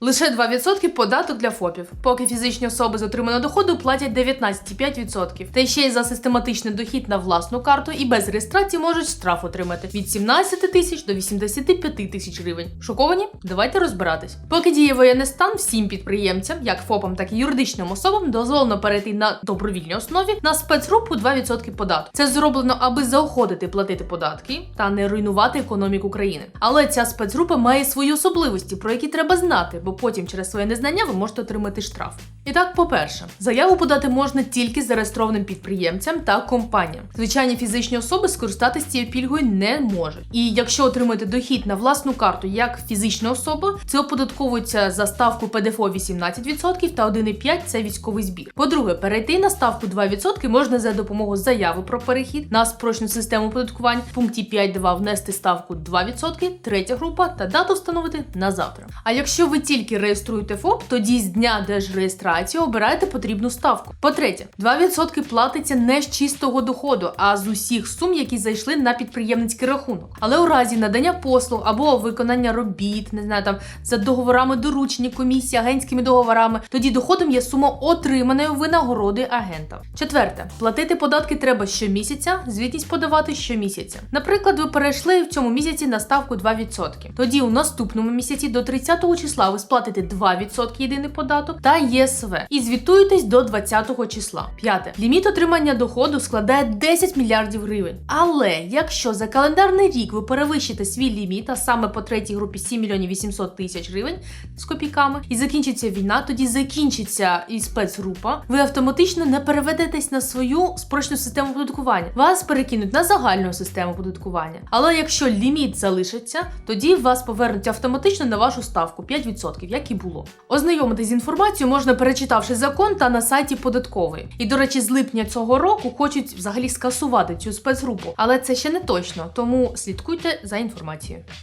Лише 2% податок для ФОПів, поки фізичні особи з отриманого доходу платять 19,5%. Та ще й за систематичний дохід на власну карту і без реєстрації можуть штраф отримати від 17 тисяч до 85 тисяч гривень. Шоковані? Давайте розбиратись. Поки діє воєнний стан, всім підприємцям, як ФОПам, так і юридичним особам, дозволено перейти на добровільній основі на спецгрупу 2% податку. Це зроблено, аби заохотити платити податки та не руйнувати економіку країни. Але ця спецгрупа має свої особливості, про які треба знати, бо потім через своє незнання ви можете отримати штраф. І так, по-перше, заяву подати можна тільки зареєстрованим підприємцям та компаніям. Звичайні фізичні особи скористатися цією пільгою не можуть. І якщо отримуєте дохід на власну карту як фізична особа, це оподатковується за ставку ПДФО 18% та 1,5% – це військовий збір. По-друге, перейти на ставку 2% можна за допомогою заяви про перехід на спрощену систему оподаткування в пункті 5.2 внести ставку 2%, третя група та дату встановити на завтра. А якщо ви тільки реєструєте ФОП, тоді з дня держреєстрації обираєте потрібну ставку. По-третє, 2% платиться не з чистого доходу, а з усіх сум, які зайшли на підприємницький рахунок. Але у разі надання послуг або виконання робіт, не знаю, там за договорами доручення комісії, агентськими договорами, тоді доходом є сума отриманої винагороди агента. Четверте, платити податки треба щомісяця, звітність подавати щомісяця. Наприклад, ви перейшли в цьому місяці на ставку 2%. Тоді у наступному місяці до 30 числа ви сплатите 2% єдиний податок та ЄСВ і звітуєтесь до 20-го числа. П'яте. Ліміт отримання доходу складає 10 мільярдів гривень. Але якщо за календарний рік ви перевищите свій ліміт, а саме по третій групі 7 мільйонів 800 тисяч гривень з копійками, і закінчиться війна, тоді закінчиться і спецгрупа, ви автоматично не переведетесь на свою спрощену систему оподаткування. Вас перекинуть на загальну систему оподаткування. Але якщо ліміт залишиться, тоді вас повернуть автоматично на вашу ставку 5%, як і було. Ознайомитись з інформацією можна перечитавши закон та на сайті податкової. І до речі, з липня цього року хочуть взагалі скасувати цю спецгрупу, але це ще не точно, тому слідкуйте за інформацією.